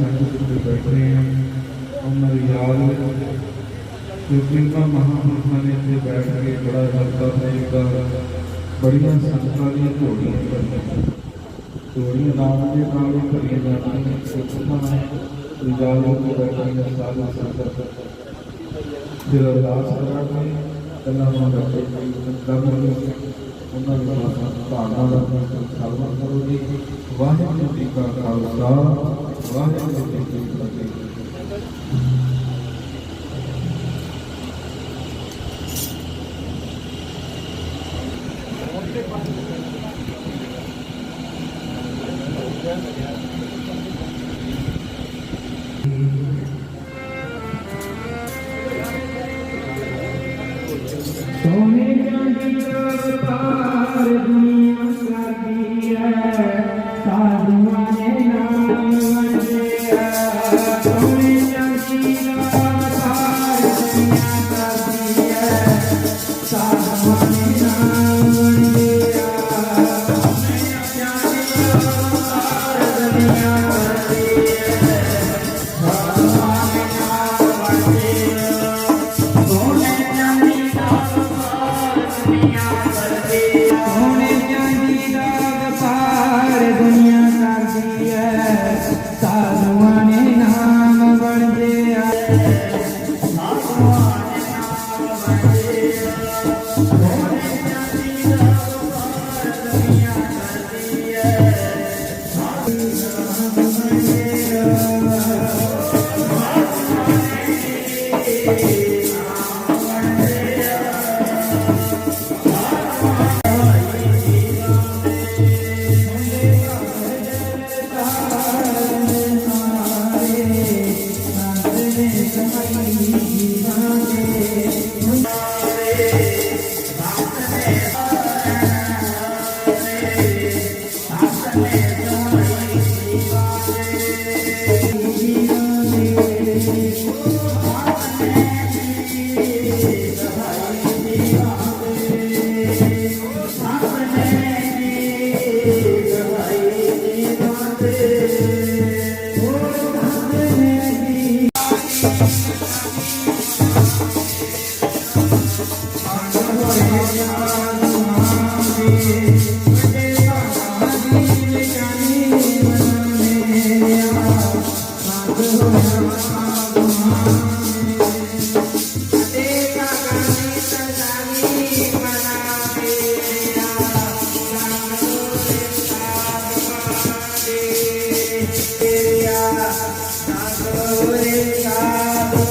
ਬੈਠੇ ਹਾਂ ਉਹਨਾਂ ਦੀ ਯਾਦ ਵਿੱਚ ਕਿਉਂਕਿ ਉਹਨਾਂ ਮਹਾਂਪੁਰਖਾਂ ਨੇ ਇੱਥੇ ਬੈਠ ਕੇ ਬੜਾ ਸਰਦਾ ਸੇਵਦਾ ਬੜੀਆਂ ਸੰਤਾਂ ਦੀਆਂ ਝੋਲੀਆਂ ਭਰੀਆਂ ਨਾਮ ਦੇ ਨਾਲ ਹੀ ਭਰੀਆਂ ਜਾਂਦੀਆਂ ਸੁਖਮਨ ਯਾਦ ਵਿੱਚ ਬੈਠੀਆਂ ਸਾਧੂ ਸੰਗਤ ਫਿਰ ਅਰਦਾਸ ਕਰਾਂਗੇ ਪਹਿਲਾਂ ਉਹਨਾਂ ਦਾ ਦਰਮਨ ਉਹਨਾਂ ਦੇ ਮਾਤਾ ਭਾਗਾਂ ਦਾ ਸਲਮਾਨ ਕਰੋ ਜੀ। ਵਾਹਿਗੁਰੂ ਜੀ ਕਾ Khalsa. Sohne Jangi Karta yeah.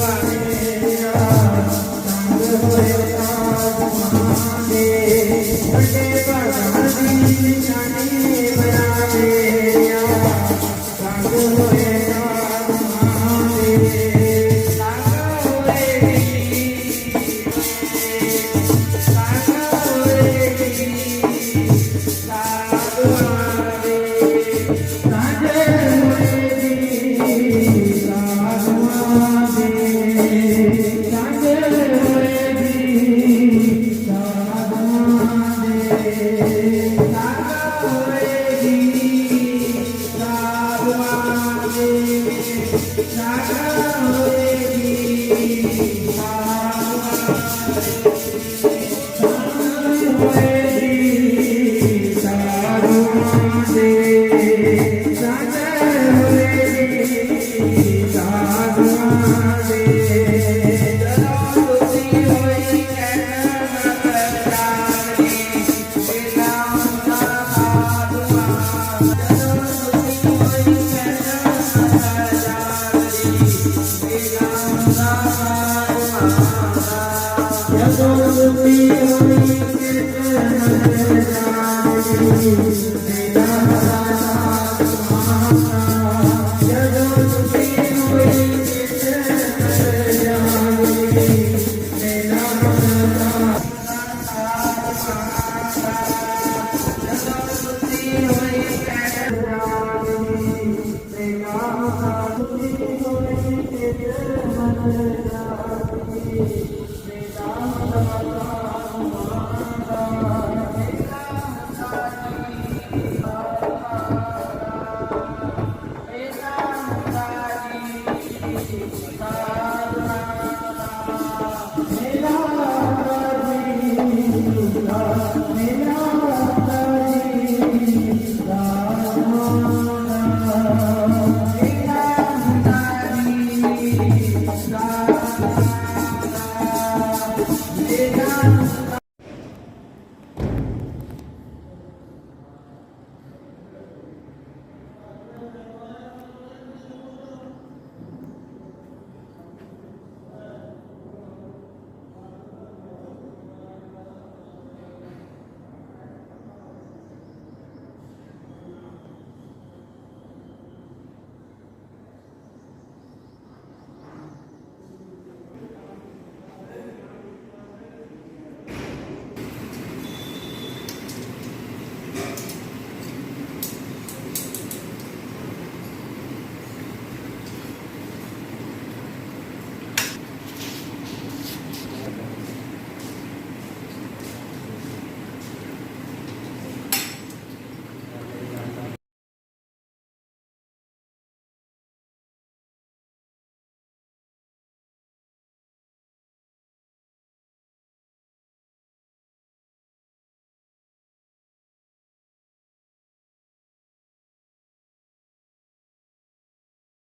Thank you. Thank you.